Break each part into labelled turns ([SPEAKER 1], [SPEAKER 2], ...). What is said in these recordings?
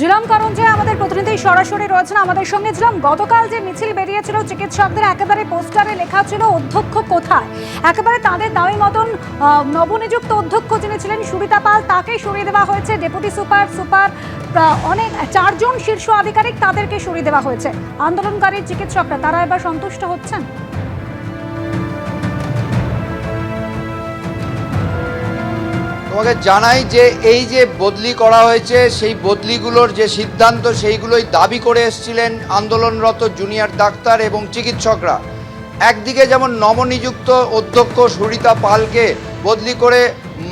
[SPEAKER 1] জিলাম যে আমাদের প্রতিনিধি সরাসরি রয়েছেন আমাদের সঙ্গে। জিলাম গতকাল যে মিছিল বেরিয়েছিল, চিকিৎসকদের একেবারে পোস্টারে লেখা ছিল, অধ্যক্ষ কোথায়? একেবারে তাদের দাবি মতন নবনিযুক্ত অধ্যক্ষ যিনি ছিলেন, সুবিতা পাল, তাকে সরিয়ে দেওয়া হয়েছে। ডেপুটি সুপার সুপার অনেক, চারজন শীর্ষ আধিকারিক তাদেরকে সরিয়ে দেওয়া হয়েছে। আন্দোলনকারী চিকিৎসকরা, তারা এবার সন্তুষ্ট হচ্ছেন?
[SPEAKER 2] তোমাকে জানাই যে এই যে বদলি করা হয়েছে, সেই বদলিগুলোর যে সিদ্ধান্ত, সেইগুলোই দাবি করে এসেছিলেন আন্দোলনরত জুনিয়র ডাক্তার এবং চিকিৎসকরা। একদিকে যেমন নবনিযুক্ত অধ্যক্ষ সুরিতা পালকে বদলি করে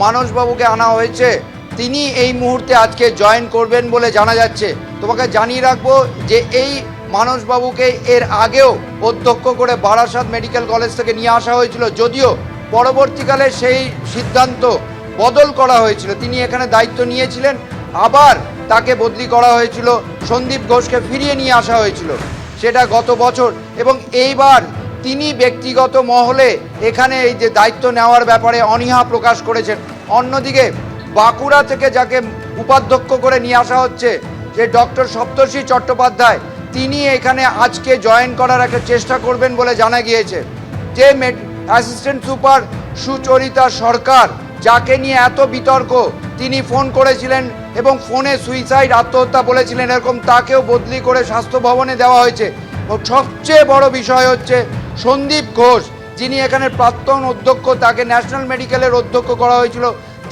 [SPEAKER 2] মানসবাবুকে আনা হয়েছে, তিনি এই মুহূর্তে আজকে জয়েন করবেন বলে জানা যাচ্ছে। তোমাকে জানিয়ে রাখব যে এই মানসবাবুকে এর আগেও অধ্যক্ষ করে বারাসাত মেডিকেল কলেজ থেকে নিয়ে আসা হয়েছিল, যদিও পরবর্তীকালে সেই সিদ্ধান্ত বদল করা হয়েছিল। তিনি এখানে দায়িত্ব নিয়েছিলেন। আবার তাকে বদলি করা হয়েছিল। সন্দীপ ঘোষকে ফিরিয়ে নিয়ে আসা হয়েছিল। সেটা গত বছর। এবং এইবার তিনি ব্যক্তিগত মহলে এখানে এই যে দায়িত্ব নেওয়ার ব্যাপারে অনীহা প্রকাশ করেছেন। অন্যদিকে বাঁকুড়া থেকে যাকে উপাধ্যক্ষ করে নিয়ে আসা হচ্ছে যে ডক্টর সপ্তর্ষি চট্টোপাধ্যায়, তিনি এখানে আজকে জয়েন করার একটা চেষ্টা করবেন বলে জানা গিয়েছে। যে অ্যাসিস্ট্যান্ট সুপার সুচরিতা সরকার যাকে নিয়ে এত বিতর্ক, তিনি ফোন করেছিলেন এবং ফোনে সুইসাইড আত্মহত্যা বলেছিলেন, এরকম তাকেও বদলি করে স্বাস্থ্য ভবনে দেওয়া হয়েছে। ও সবচেয়ে বড় বিষয় হচ্ছে সন্দীপ ঘোষ, যিনি এখানে প্রাক্তন অধ্যক্ষ, তাকে ন্যাশনাল মেডিকেলের অধ্যক্ষ করা হয়েছিল।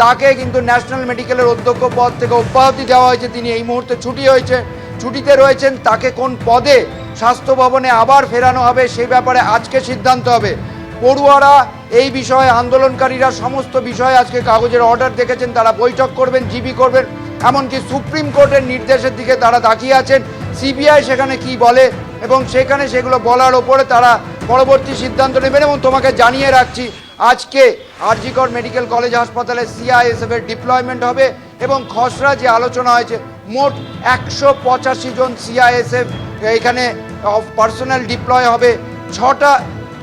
[SPEAKER 2] তাকে কিন্তু ন্যাশনাল মেডিকেলের অধ্যক্ষ পদ থেকে অব্যাহতি দেওয়া হয়েছে। তিনি এই মুহূর্তে ছুটি হয়েছে। ছুটিতে রয়েছেন তাকে কোন পদে স্বাস্থ্য ভবনে আবার ফেরানো হবে সেই ব্যাপারে আজকে সিদ্ধান্ত হবে। পড়ুয়ারা এই বিষয়ে আন্দোলনকারীরা সমস্ত বিষয়ে আজকে কাগজের অর্ডার দেখেছেন, তারা বৈঠক করবেন জিবি করবেন, এমনকি সুপ্রিম কোর্টের নির্দেশের দিকে তারা তাকিয়ে আছেন। সিবিআই সেখানে কি বলে এবং সেখানে সেগুলো বলার ওপরে তারা পরবর্তী সিদ্ধান্ত নেবেন এবং তোমাকে জানিয়ে রাখছি, আজকে আরজিকর মেডিকেল কলেজ হাসপাতালে সিআইএসএফ এর ডিপ্লয়মেন্ট হবে এবং খসড়া যে আলোচনা হয়েছে, মোট একশো পঁচাশি জন সিআইএসএফ এখানে পার্সোনাল ডিপ্লয় হবে। ছটা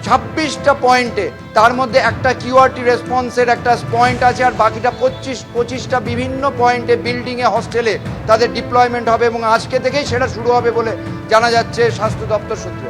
[SPEAKER 2] ছাব্বিশটা পয়েন্টে। তার মধ্যে একটা কিউআরটি রেসপন্সের একটা পয়েন্ট আছে আর বাকিটা পঁচিশ, পঁচিশটা বিভিন্ন পয়েন্টে বিল্ডিংয়ে, হস্টেলে তাদের ডিপ্লয়মেন্ট হবে এবং আজকে থেকেই সেটা শুরু হবে বলে জানা যাচ্ছে স্বাস্থ্য দপ্তর সূত্রে।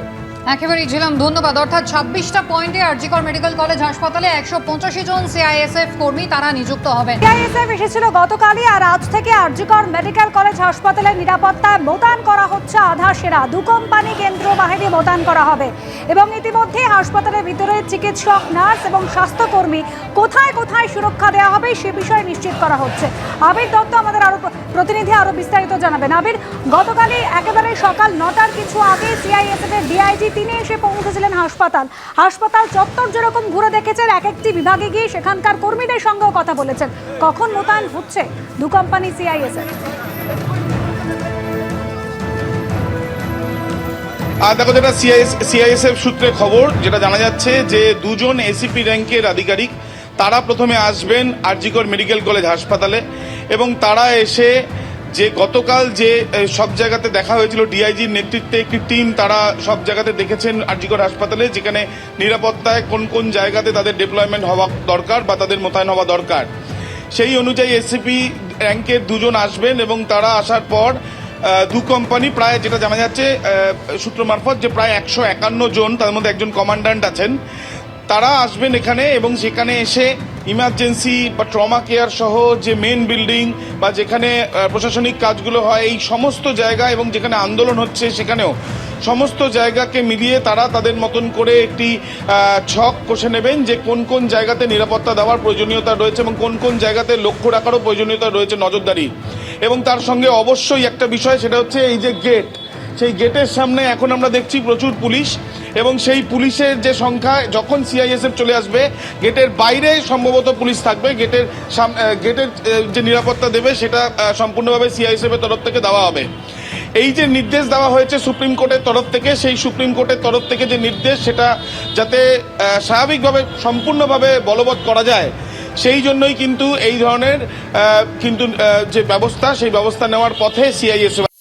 [SPEAKER 3] একেবারেই ছিলাম ধন্যবাদ। অর্থাৎ ছাব্বিশটা পয়েন্টে আরজিকর মেডিকেল কলেজ হাসপাতালে একশো পঁচাশি জন সিআইএসএফ কর্মী তারা নিযুক্ত হবেন।
[SPEAKER 1] সিআইএসএফ এসেছিল গতকালই আর আজ থেকে আরজিকর মেডিকেল কলেজ হাসপাতালের নিরাপত্তায় মোতায়েন করা হচ্ছে আধা সেরা। দু কোম্পানি কেন্দ্র বাহিনী মোতায়েন করা হবে। এবং ইতিমধ্যে হাসপাতালের ভিতরে চিকিৎসক, নার্স এবং স্বাস্থ্যকর্মী কোথায় কোথায় সুরক্ষা দেওয়া হবে সে বিষয়ে নিশ্চিত করা হচ্ছে। আবির দত্ত, আমাদের আরও প্রতিনিধি আরও বিস্তারিত জানাবেন। আবির, গতকালই একেবারে সকাল নটার কিছু আগে সিআইএসএফ এর ডিআইজি তিনি এসে পৌঁছেছিলেন হাসপাতাল। হাসপাতাল চত্বর যেরকম ঘুরে দেখেছেন এক একটি বিভাগে গিয়ে সেখানকার কর্মীদের সঙ্গেও কথা বলেছেন। কখন মোতায়েন হচ্ছে দু কোম্পানি সিআইএসএফ
[SPEAKER 4] আর দেখো যেটা সিআইএস সিআইএসএফ সূত্রে খবর, যেটা জানা যাচ্ছে যে দুজন এসিপি র্যাঙ্কের আধিকারিক, তারা প্রথমে আসবেন আরজিকর মেডিকেল কলেজ হাসপাতালে। এবং তারা এসে যে গতকাল যে সব জায়গাতে দেখা হয়েছিল, ডিআইজির নেতৃত্বে একটি টিম তারা সব জায়গাতে দেখেছেন আরজিকর হাসপাতালে, যেখানে নিরাপত্তায় কোন কোন জায়গাতে তাদের ডিপ্লয়মেন্ট হওয়া দরকার বা তাদের মোতায়েন হওয়া দরকার। সেই অনুযায়ী এসিপি র্যাঙ্কের দুজন আসবেন এবং তারা আসার পর দু কোম্পানি প্রায় যেটা জানা যাচ্ছে সূত্র মারফত যে প্রায় একশো একান্ন জন, তার মধ্যে একজন কমান্ড্যান্ট আছেন। তারা আসবেন এখানে এবং সেখানে এসে ইমার্জেন্সি বা ট্রমা কেয়ার সহ যে মেন বিল্ডিং বা যেখানে প্রশাসনিক কাজগুলো হয়, এই সমস্ত জায়গা এবং যেখানে আন্দোলন হচ্ছে সেখানেও সমস্ত জায়গাকে মিলিয়ে তারা তাদের মতন করে একটি ছক কষে নেবেন যে কোন কোন জায়গাতে নিরাপত্তা দেওয়ার প্রয়োজনীয়তা রয়েছে এবং কোন কোন জায়গাতে লক্ষ্য রাখারও প্রয়োজনীয়তা রয়েছে নজরদারি। এবং তার সঙ্গে অবশ্যই একটা বিষয়, সেটা হচ্ছে এই যে গেট সেই গেটের সামনে এখন আমরা দেখছি প্রচুর পুলিশ। এবং সেই পুলিশের যে সংখ্যা, যখন সিআইএসএফ চলে আসবে, গেটের বাইরে সম্ভবত পুলিশ থাকবে। গেটের গেটের যে নিরাপত্তা দেবে, সেটা সম্পূর্ণভাবে সিআইএসএফ এর তরফ থেকে দেওয়া হবে। এই যে নির্দেশ দেওয়া হয়েছে সুপ্রিম কোর্টের তরফ থেকে, সেই সুপ্রিম কোর্টের তরফ থেকে যে নির্দেশ, সেটা যাতে স্বাভাবিকভাবে সম্পূর্ণভাবে বলবৎ করা যায়, সেই জন্যই কিন্তু এই ধরনের কিন্তু যে ব্যবস্থা, সেই ব্যবস্থা নেওয়ার পথে সিআইএসএফ